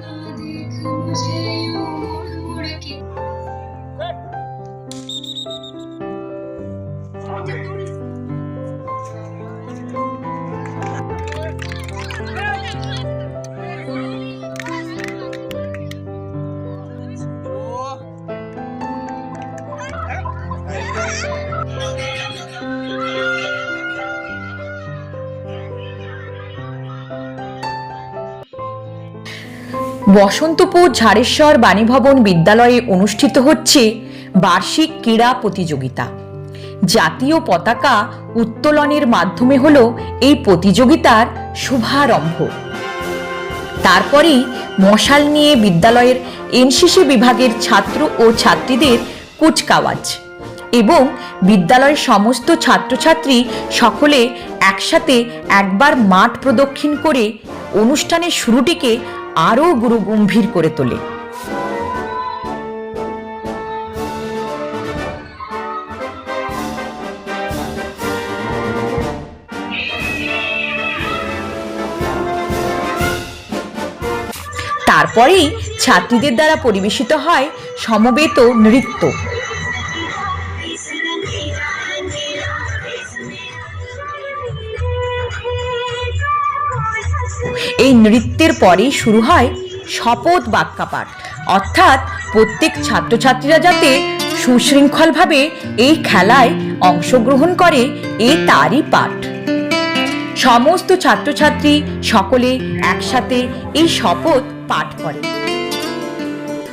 না দেখ মুঝে यूं मुड़ मुड़ के বসন্তপুর ঝাড়েশ্বর বাণীভবন বিদ্যালয়ে অনুষ্ঠিত হচ্ছে বার্ষিক ক্রীড়া প্রতিযোগিতা। জাতীয় পতাকা উত্তোলনের মাধ্যমে হল এই প্রতিযোগিতার শুভারম্ভ। তারপরেই মশাল নিয়ে বিদ্যালয়ের এনসিসি বিভাগের ছাত্র ও ছাত্রীদের কুচকাওয়াজ। এবং বিদ্যালয়ের সমস্ত ছাত্রছাত্রী সকলে একসাথে একবার মাঠ প্রদক্ষিণ করে অনুষ্ঠানের শুরুটিকে আরও গুরুগম্ভীর করে তোলে। তারপরেই ছাত্রীদের দ্বারা পরিবেশিত হয় সমবেত নৃত্য। এই নৃত্যের পরেই শুরু হয় শপথ বাক্যাপাঠ। অর্থাৎ প্রত্যেক ছাত্রছাত্রীরা যাতে সুশৃঙ্খলভাবে এই খেলায় অংশগ্রহণ করে, এ তারই পাঠ। সমস্ত ছাত্রছাত্রী সকলে একসাথে এই শপথ পাঠ করে।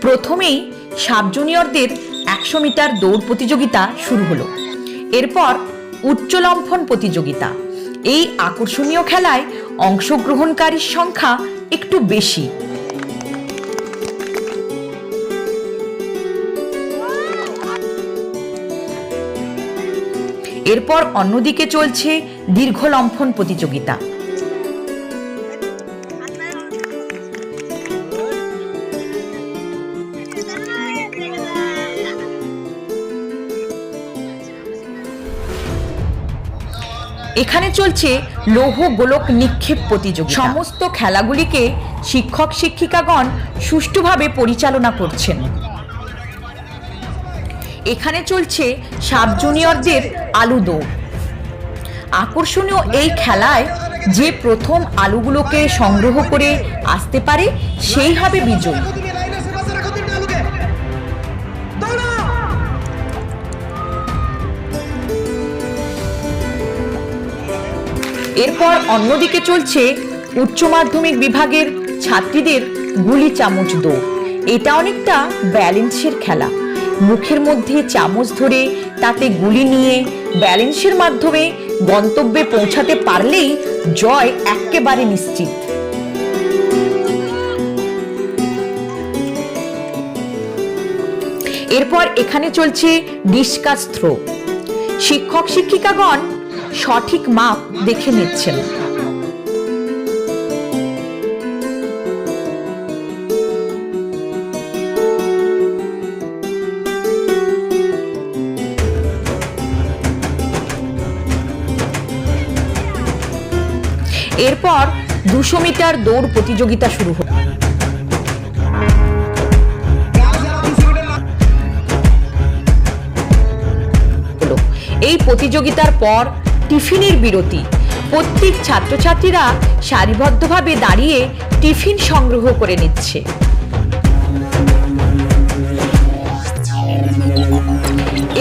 প্রথমেই সাব জুনিয়রদের একশো মিটার দৌড় প্রতিযোগিতা শুরু হলো। এরপর উচ্চলম্ফন প্রতিযোগিতা। এই আকর্ষণীয় খেলায় অংশগ্রহণকারীর সংখ্যা একটু বেশি। এরপর অন্যদিকে চলছে দীর্ঘ লম্ফন প্রতিযোগিতা। এখানে চলছে লৌহ গোলক নিক্ষেপ প্রতিযোগিতা। সমস্ত খেলাগুলিকে শিক্ষক শিক্ষিকাগণ সুষ্ঠুভাবে পরিচালনা করছেন। এখানে চলছে সাব জুনিয়রদের আলু দৌড়। আকর্ষণীয় এই খেলায় যে প্রথম আলুগুলোকে সংগ্রহ করে আসতে পারে, সেই হবে বিজয়ী। এরপর অন্যদিকে চলছে উচ্চ মাধ্যমিক বিভাগের ছাত্রীদের গুলি চামচ দৌড়। এটা অনেকটা ব্যালেন্সের খেলা। মুখের মধ্যে চামচ ধরে তাতে গুলি নিয়ে ব্যালেন্সের মাধ্যমে গন্তব্যে পৌঁছাতে পারলেই জয় একেবারে নিশ্চিত। এরপর এখানে চলছে ডিসকাস থ্রো শিক্ষক শিক্ষিকাগণ সঠিক মাপ দেখে নিচ্ছেন। এরপর দুশো মিটার দৌড় প্রতিযোগিতা শুরু হলো। এই প্রতিযোগিতার পর টিফিনের বিরতি। প্রত্যেক ছাত্রছাত্রীরা সারিবদ্ধভাবে দাঁড়িয়ে টিফিন সংগ্রহ করে নিচ্ছে।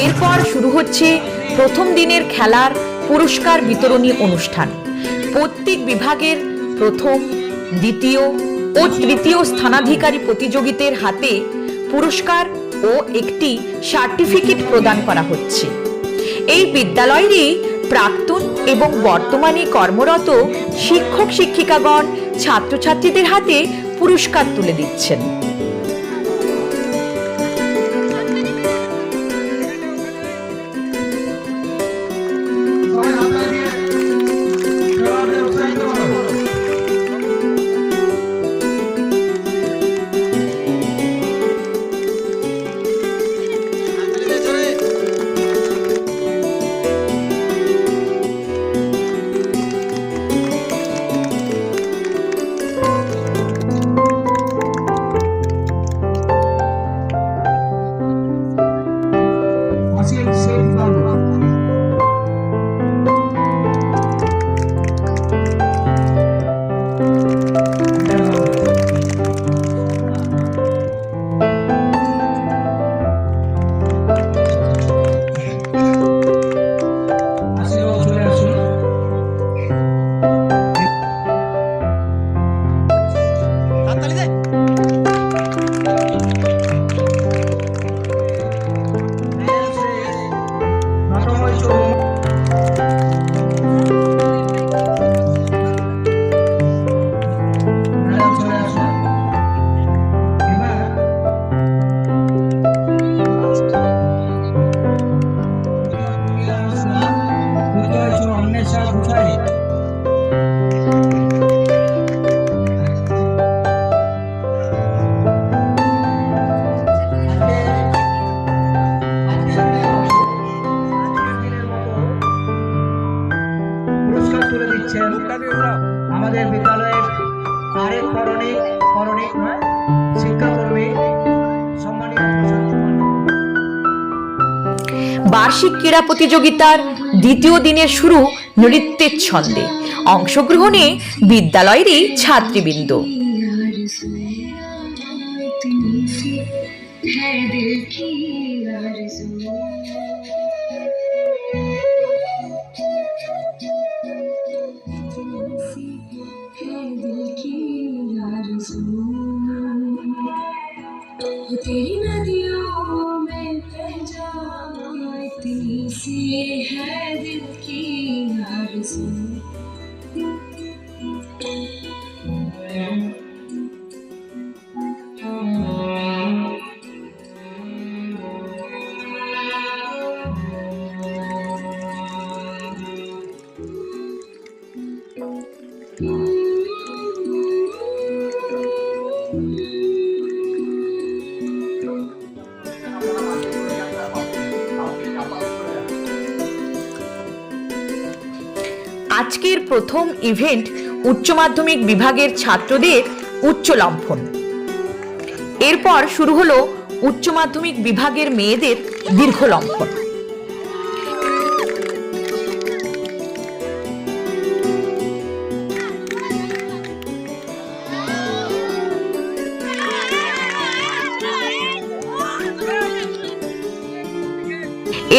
এরপর শুরু হচ্ছে প্রথম দিনের খেলার পুরস্কার বিতরণী অনুষ্ঠান। প্রত্যেক বিভাগের প্রথম, দ্বিতীয় ও তৃতীয় স্থানাধিকারী প্রতিযোগিতার হাতে পুরস্কার ও একটি সার্টিফিকেট প্রদান করা হচ্ছে। এই বিদ্যালয়েরই প্রাক্তন এবং বর্তমানে কর্মরত শিক্ষক শিক্ষিকাগণ ছাত্রছাত্রীদের হাতে পুরস্কার তুলে দিচ্ছেন। বার্ষিক ক্রীড়া প্রতিযোগিতার দ্বিতীয় দিনের শুরু নৃত্যের ছন্দে অংশগ্রহণে বিদ্যালয়েরই ছাত্রীবৃন্দ है दिल की आरज़ू है दिल की आरज़ू वो तेरी नदियों আজকের প্রথম ইভেন্ট উচ্চ মাধ্যমিক বিভাগের ছাত্রদের উচ্চ লম্ফন। এরপর শুরু হলো উচ্চ মাধ্যমিক বিভাগের মেয়েদের দীর্ঘ লম্ফন।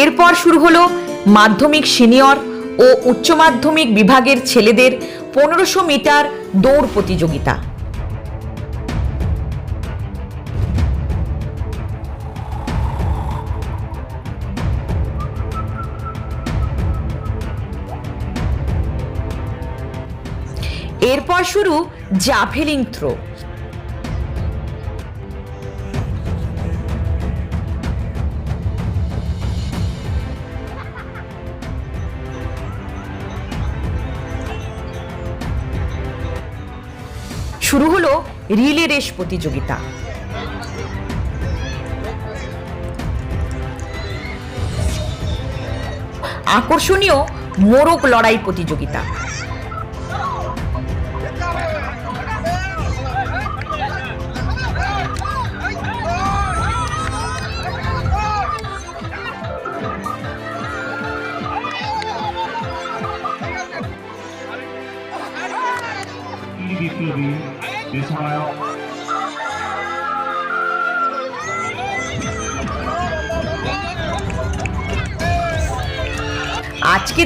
এরপর শুরু হলো মাধ্যমিক সিনিয়র ও উচ্চ মাধ্যমিক বিভাগের ছেলেদের পনেরোশো মিটার দৌড় প্রতিযোগিতা। এরপর শুরু জাভেলিং থ্রো। শুরু হলো রিলে রেস প্রতিযোগিতা। আকর্ষণীয় মোরক লড়াই প্রতিযোগিতা। বিপ্লবী আজকের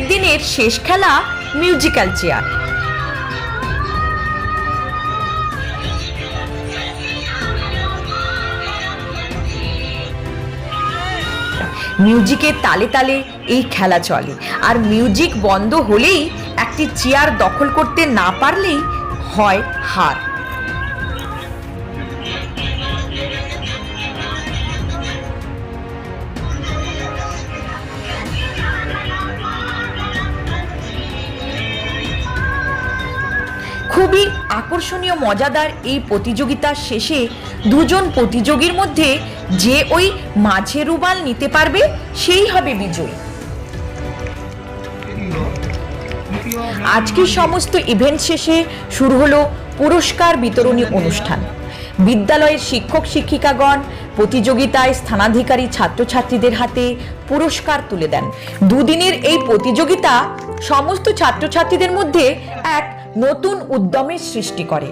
দিনের শেষ খেলা মিউজিক্যাল চেয়ার মিউজিকের তালে তালে এই খেলা চলে। আর মিউজিক বন্ধ হলেই একটি চেয়ার দখল করতে না পারলেই হয় হার। খুবই আকর্ষণীয়, মজাদার এই প্রতিযোগিতার শেষে দুজন প্রতিযোগীর মধ্যে যে ওই মাঝে রুমাল নিতে পারবে, সেই হবে বিজয়ী। আজকের সমস্ত ইভেন্ট শেষে শুরু হলো পুরস্কার বিতরণী অনুষ্ঠান। বিদ্যালয়ের শিক্ষক, শিক্ষিকাগণ প্রতিযোগিতায় স্থানাধিকারী ছাত্রছাত্রীদের হাতে পুরস্কার তুলে দেন। দুদিনের এই প্রতিযোগিতা সমস্ত ছাত্রছাত্রীদের মধ্যে এক নতুন উদ্যমের সৃষ্টি করে।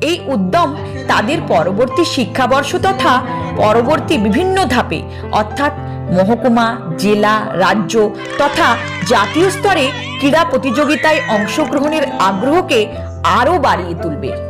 এই উদ্যম তাদের পরবর্তী শিক্ষাবর্ষ তথা পরবর্তী বিভিন্ন ধাপে, অর্থাৎ মহকুমা, জেলা, রাজ্য তথা জাতীয় স্তরে ক্রীড়া প্রতিযোগিতায় অংশগ্রহণের আগ্রহকে আরও বাড়িয়ে তুলবে।